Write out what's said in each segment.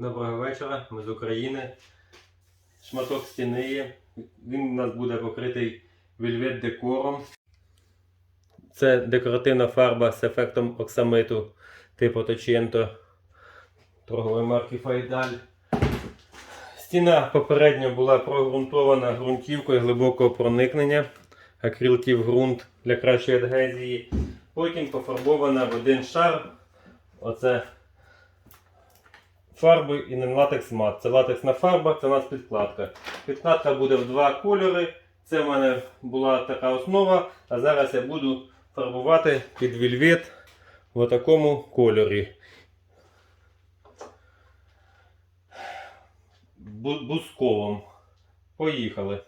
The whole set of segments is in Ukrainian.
Доброго вечора, ми з України. Шматок стіни є. Він у нас буде покритий вельвет декором. Це декоративна фарба з ефектом оксамиту типу Точенто торгової марки Файдаль. Стіна попередньо була прогрунтована ґрунтівкою глибокого проникнення, акрилків ґрунт для кращої адгезії. Потім пофарбована в один шар. Оце фарби і не латекс мат. Це латексна фарба, це у нас підкладка. Підкладка буде в два кольори. Це в мене була така основа, а зараз я буду фарбувати під вільвет в такому кольорі. Бу- Поїхали.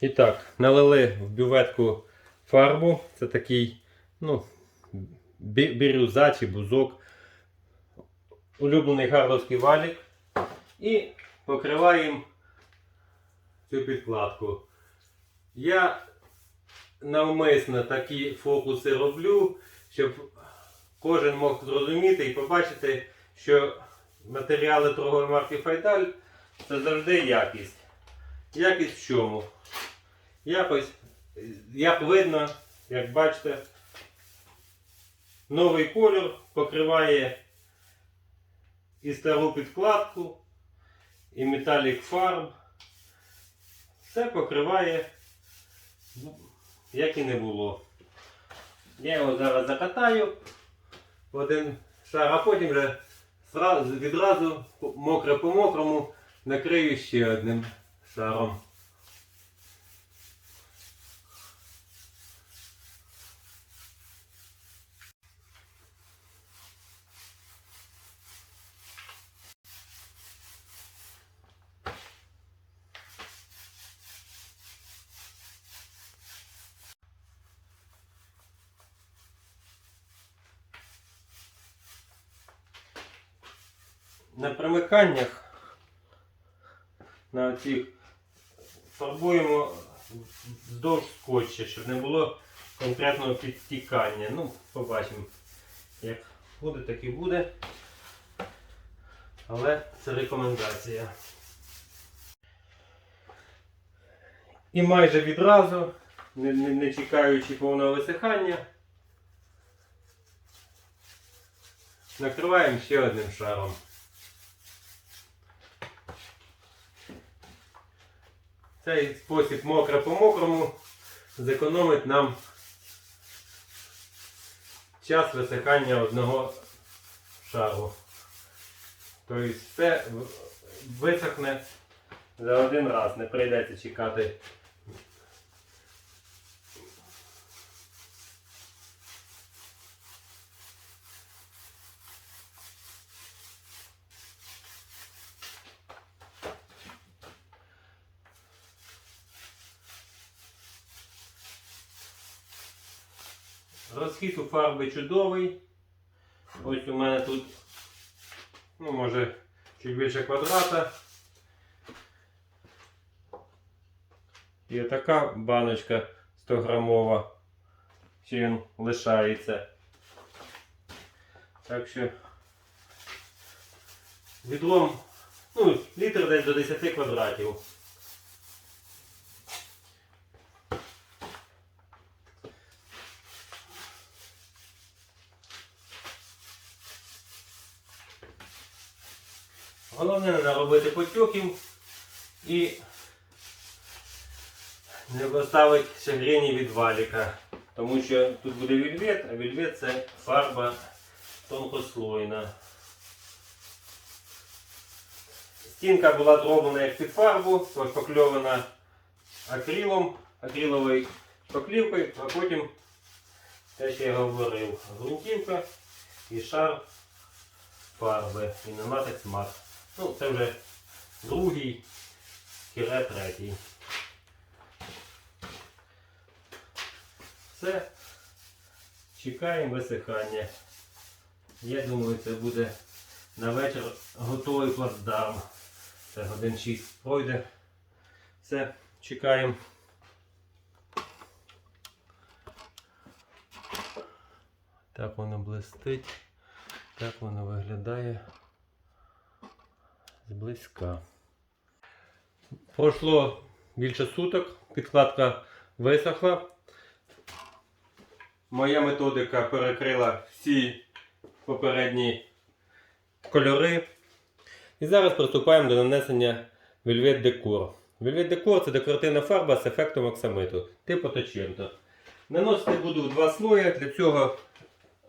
І так, налили в бюветку фарбу. Це такий, ну, бі- бірюза чи бузок. Улюблений гарловський валік. І покриваємо цю підкладку. Я навмисно такі фокуси роблю, щоб кожен мог зрозуміти і побачити, що матеріали торгової марки Файдаль це завжди якість. Якість в чому? Якось, як видно, як бачите, новий кольор покриває і стару підкладку, і металік фарб. Все покриває, як і не було. Я його зараз закатаю в один шар, а потім вже відразу мокре по мокрому накрию ще одним шаром. На примиканнях на цих фарбуємо вздовж скотча, щоб не було конкретного підтікання. Ну, побачимо, як буде, так і буде. Але це рекомендація. І майже відразу, не, не, не чекаючи повного висихання, накриваємо ще одним шаром. Цей спосіб мокре по мокрому зекономить нам час висихання одного шару. Тобто все висохне за один раз, не прийдеться чекати. Розхід у фарби чудовий. Ось у мене тут, ну, може, чуть більше квадрата. І така баночка 100 грамова. Ще він лишається. Так що відром, ну, літр десь до 10 квадратів. Головне не наробити потьоків і не поставити шагрені від валіка. Тому що тут буде вільвет, а вільвет це фарба тонкослойна. Стінка була зроблена як під фарбу, покльована акрилом, акриловою поклівкою, а потім те, що я говорив, ґрунтівка і шар фарби і не латекс мат. Ну, це вже другий кіре третій. Все. Чекаємо висихання. Я думаю, це буде на вечір готовий плацдарм. Це годин 6 пройде. Все, чекаємо. Так воно блистить. Так воно виглядає. Зблизька. Пройшло більше суток, підкладка висохла. Моя методика перекрила всі попередні кольори. І зараз приступаємо до нанесення Velvet Decor. Velvet Decor це декоративна фарба з ефектом оксамиту, типу Точенто. Наносити буду в два слої. Для цього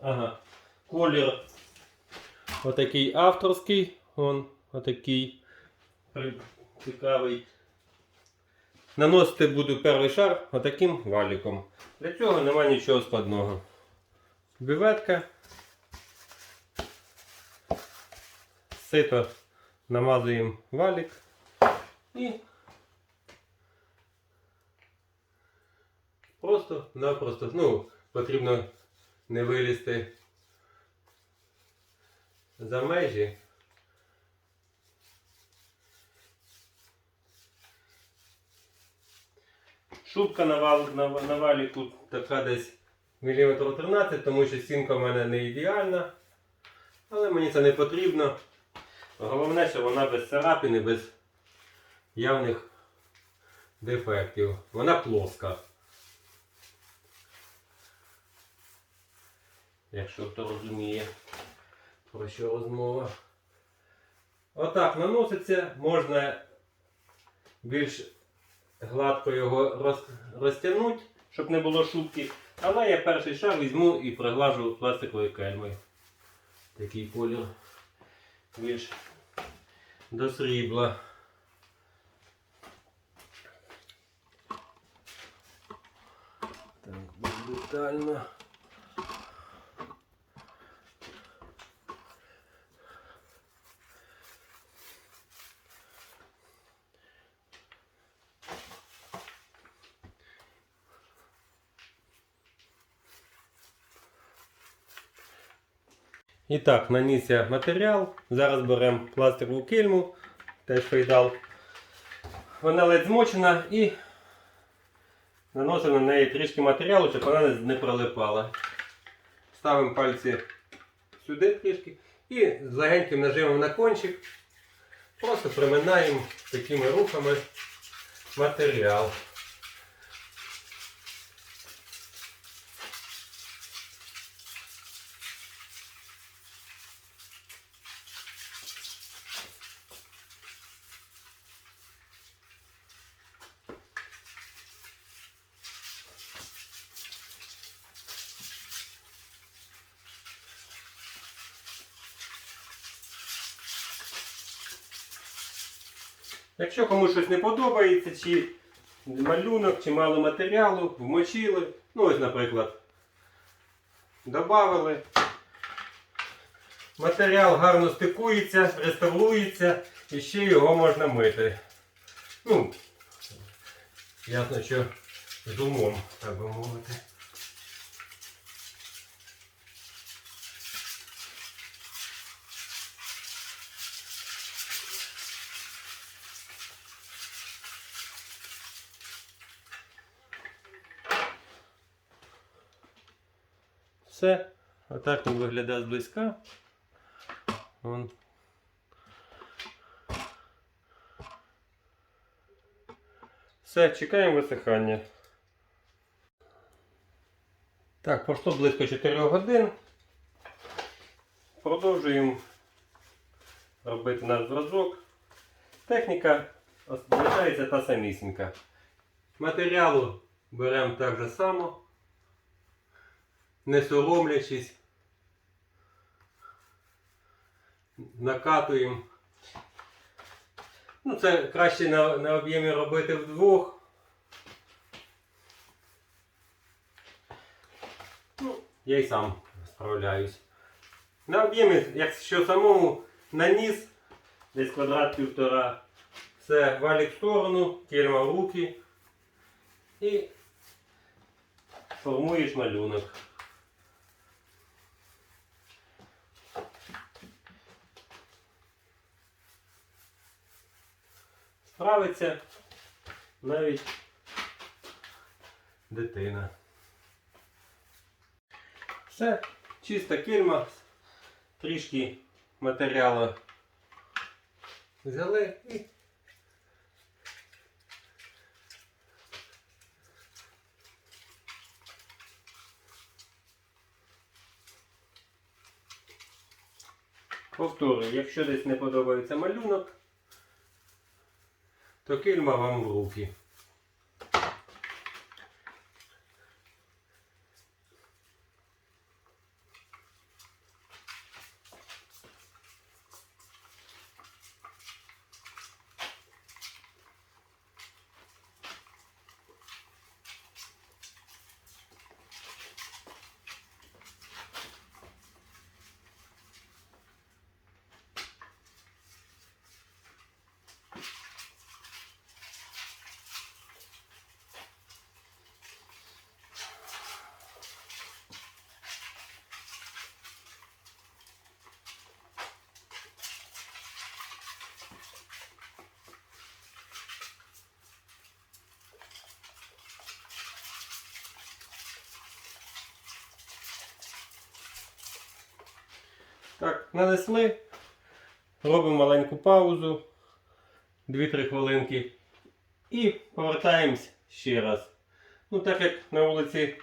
ага, колір отакий авторський, отакий цікавий. Наносити буду перший шар отаким валіком. Для цього немає нічого складного. Бюветка. Сито намазуємо валік і просто-напросто, ну, потрібно не вилізти за межі. Шубка на, вал, на, на валіку така десь міліметр 13, тому що стінка в мене не ідеальна. Але мені це не потрібно. Головне, що вона без царапин і без явних дефектів. Вона плоска. Якщо хто розуміє, про що розмова. Отак наноситься, можна більш гладко його роз, розтягнути, щоб не було шубки. Але я перший шар візьму і приглажу пластиковою кельмою. Такий колір більш до срібла. Так, детально. І так, наніс я матеріал. Зараз беремо пластикову кильму, теж фейдал. Вона ледь змочена і наносимо на неї трішки матеріалу, щоб вона не- прилипала. Ставимо пальці сюди трішки і з легеньким нажимом на кончик просто приминаємо такими рухами матеріал. Якщо комусь щось не подобається, чи малюнок, чи мало матеріалу, вмочили, ну ось, наприклад, додали. Матеріал гарно стикується, реставрується і ще його можна мити. Ну, ясно, що з умом, так би мовити. Все. Отак він виглядає зблизька. Вон. Все, чекаємо висихання. Так, пройшло близько 4 годин. Продовжуємо робити наш зразок. Техніка залишається та самісінька. Матеріалу беремо так же само не соромлячись, накатуємо. Ну, це краще на, на об'ємі робити вдвох. Ну, я й сам справляюсь. На об'ємі, якщо самому наніс, десь квадрат півтора, все валік в сторону, кельма в руки і формуєш малюнок. Справиться навіть дитина. Все, чиста кільма, трішки матеріалу взяли і. Повторюю, якщо десь не подобається малюнок, то кільма вам в Так, нанесли. Робимо маленьку паузу. 2-3 хвилинки. І повертаємось ще раз. Ну, так як на вулиці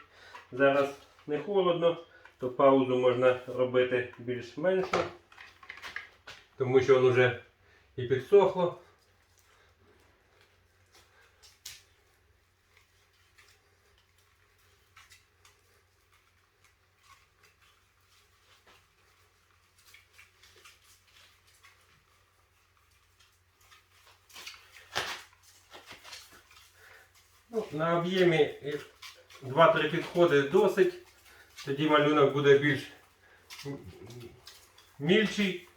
зараз не холодно, то паузу можна робити більш-менше. Тому що воно вже і підсохло. На об'ємі 2-3 підходи досить. Тоді малюнок буде більш мільчий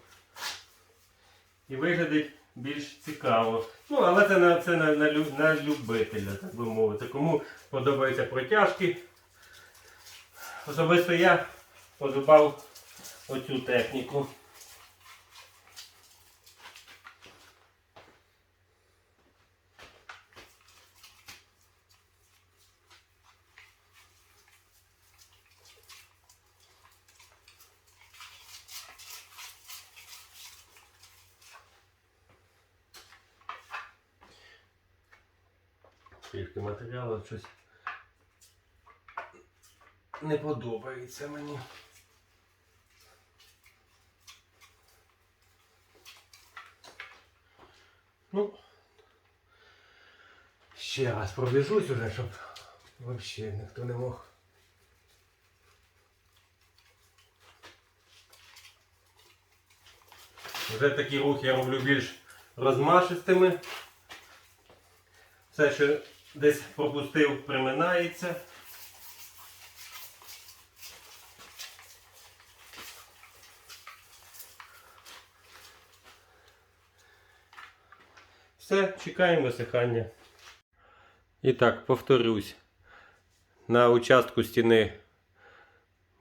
і виглядить більш цікаво. Ну, але це на, це на, на, на любителя, так би мовити. Кому подобаються протяжки. Особисто я подобав оцю техніку. Трішки матеріалу щось не подобається мені. Ну, ще раз пробіжусь уже, щоб взагалі ніхто не мог. Вже такі рухи я роблю більш розмашистими. Все, що десь пропустив, приминається. Все, чекаємо висихання. І так, повторюсь. На участку стіни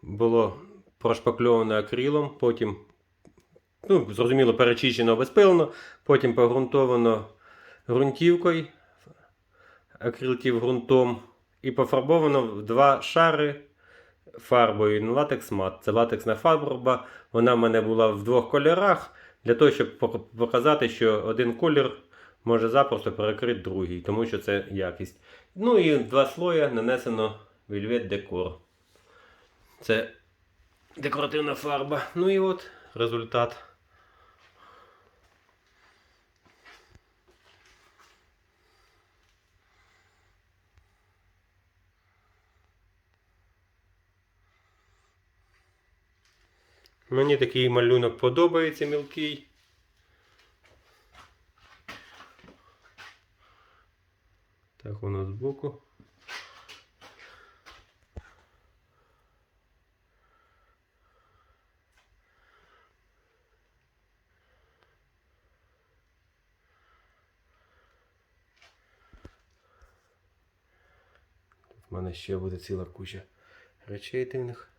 було прошпакльовано акрилом, потім, ну, зрозуміло, перечищено безпилено, потім погрунтовано ґрунтівкою, акрилтів ґрунтом і пофарбовано в два шари фарбою на латекс мат. Це латексна фарба. Вона в мене була в двох кольорах для того, щоб показати, що один колір може запросто перекрити другий, тому що це якість. Ну і два слоя нанесено Velvet Decor. Це декоративна фарба. Ну і от результат. Мені такий малюнок подобається мілкий. Так воно збоку. У мене ще буде ціла куча речей дивних.